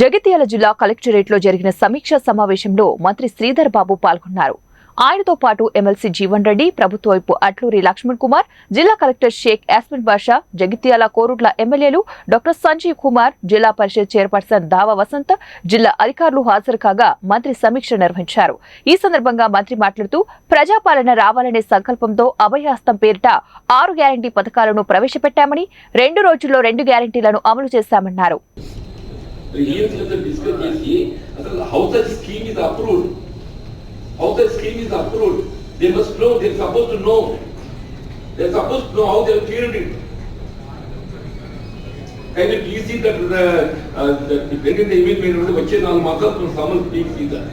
జగిత్యాల జిల్లా కలెక్టరేట్లో జరిగిన సమీక్షా సమావేశంలో మంత్రి శ్రీధర్ బాబు పాల్గొన్నారు. ఆయనతో పాటు ఎమ్మెల్సీ జీవన్ రెడ్డి ప్రభుత్వ వైపు అట్లూరి లక్ష్మణ్ కుమార్ జిల్లా కలెక్టర్ షేక్ యాస్మిన్ బాషా జగిత్యాల కోరుట్ల ఎమ్మెల్యేలు డాక్టర్ సంజీవ్ కుమార్ జిల్లా పరిషత్ చైర్పర్సన్ దావా వసంత జిల్లా అధికారులు హాజరు కాగా మంత్రి సమీక్ష నిర్వహించారు. ఈ సందర్భంగా మంత్రి మాట్లాడుతూ ప్రజాపాలన రావాలనే సంకల్పంతో అభయహస్తం పేరిట ఆరు గ్యారంటీ పథకాలను ప్రవేశపెట్టామని రెండు రోజుల్లో రెండు గ్యారంటీలను అమలు చేశామన్నారు. ఏం చేద్దాం డిస్కస్ చేసి అసలు how that scheme is approved how that scheme is approved they must know they suppose to know they suppose to know how they cleared it Can you please see that the, uh, the dependent email మీరు నుండి వచ్చే నాలుగు మాసాలు సమన్ please see that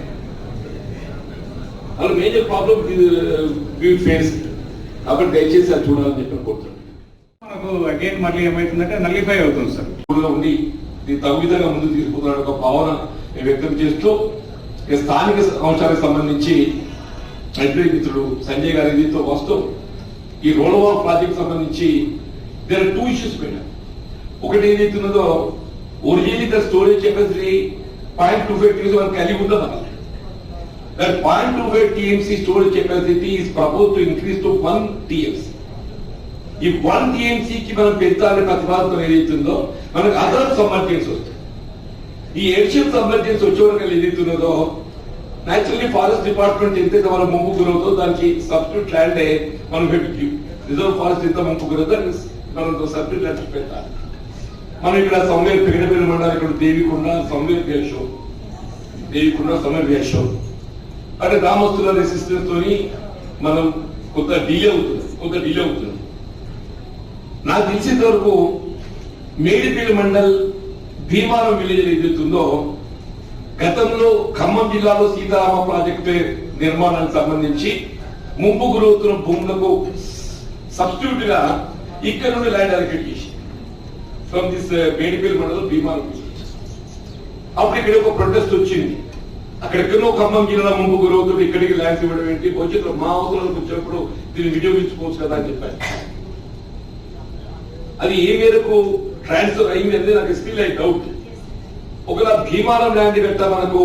అలా major problem we face కాబట్టి దయచేసి అది చూడాలని చెప్పి కోరుతున్నాను మనకు అగైన్ మళ్ళీ ఏమైతుందంటే నల్లిఫై అవుతుంది సార్ కూడా ఉండి దీన్ని ముందు తీసుకున్న ఒక భావన వ్యక్తం చేస్తూ స్థానిక అంశాలకు సంబంధించి అడ్వై మిత్రుడు సంజయ్ గారి దీంతో వస్తూ ఈ రోల్ ఓవర్ ప్రాజెక్ట్ సంబంధించి దేర్ టూ ఇష్యూస్ పెట్టారు. ఒకటి ఏదైతున్నదో original the storage capacity point two five teams మనం కలిగి ఉందాం అన్నమాట that point two five TMC storage capacity is propose to increase to one TMC ఈ వన్ టీఎంసీకి మనం పెంచాలనే ప్రతిపాదన ఏదైతుందో మనకు అదర్ సబ్మర్జెన్స్ వస్తుంది. ఈ ఏషియన్ సబ్మర్జెన్స్ వచ్చేవరకు ఏదైతున్నదో న్యాచురల్లీ ఫారెస్ట్ డిపార్ట్మెంట్ ఎంతైతే మనం ముంపు గురవుతో దానికి సబ్స్టిట్యూట్ ల్యాండ్ మనం పెట్టి రిజర్వ్ ఫారెస్ట్ ఎంత ముంపు గురవుతో దానికి మనం సబ్స్టిట్యూట్ ల్యాండ్ పెట్టాలి మనం ఇక్కడ సౌమ్య పెగడపల్లి మండలం ఇక్కడ దేవికొండ సౌమ్య వేషం. దేవికొండ సౌమ్య వేషం. అంటే గ్రామస్తుల రెసిస్టెన్స్ తోని మనం కొంత డిలే అవుతుంది కొంత డిలే అవుతుంది నాకు తెలిసినంత వరకు మేడిపల్లి మండల్ భీమారం విలేజ్ ఏదైతుందో గతంలో ఖమ్మం జిల్లాలో సీతారామ ప్రాజెక్టు నిర్మాణానికి సంబంధించి ముంపు గురవుతున్న భూములకు సబ్స్టిట్యూట్గా ఇక్కడ నుండి ల్యాండ్ అలకేట్ చేసి ఫ్రమ్ దిస్ uh, మేడిపల్లి మండలం భీమారం అప్పుడు ఇక్కడ ఒక ప్రొటెస్ట్ వచ్చింది. అక్కడెక్కడో ఖమ్మం జిల్లా ముంపు గురవుతుంది ఇక్కడికి ల్యాండ్స్ ఇవ్వడం ఏంటి? భవిష్యత్తులో మా అవసరాలకు వచ్చినప్పుడు దీన్ని వినియోగించుకోవచ్చు కదా అని చెప్పారు. అది ఏ మేరకు ట్రాన్స్ఫర్ అయింది అనేది నాకు స్టిల్ ఐ డౌట్ ఒకవేళ భీమారం ల్యాండ్ కట్ట మనకు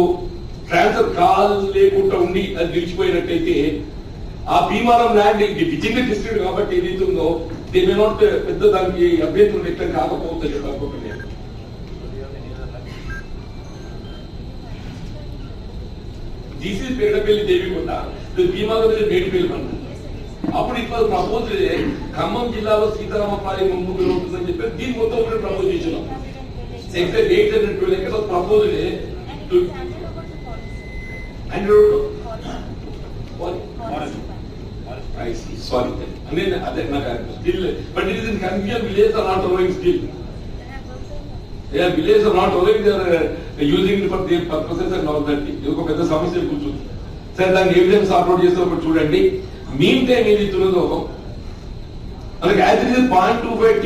ట్రాన్స్ఫర్ కాల్ లేకుండా ఉండి అది నిలిచిపోయినట్టయితే ఆ భీమారం ల్యాండ్ ఇది విజింగ్ డిస్ట్రిక్ట్ కాబట్టి ఏదైతే ఉందో దీని నాట్ పెద్ద దానికి అభ్యంతరం వ్యక్తం కాకపోవచ్చు చెప్పి అనుకుంటున్నాను. దిస్ ఇస్ పేడపల్లి దేవికొండ భీమారం మేడిపల్లి మండలం. అప్పుడు ఇప్పుడు ప్రపోజ్ ఖమ్మం జిల్లాలో సీతారామ పాలెం ముందు ఉంటుందని చెప్పి దీని మొత్తం కూడా ప్రపోజ్ చేసినాం. ఎగ్జాక్ట్ ఎయిట్ హండ్రెడ్ ట్వెల్వ్ ఎక్కడ ప్రపోజ్ సారీ అదే అదే నాకు skill but it is in confusion village are not allowing a village are not allowing using for their purposes and all that ఇది ఒక పెద్ద సమస్య కూర్చుంది. సరే దాన్ని ఏ విధంగా సార్ట్ చూడండి. మీన్ టైం ఏది తున్నదో మనకి as it is point two five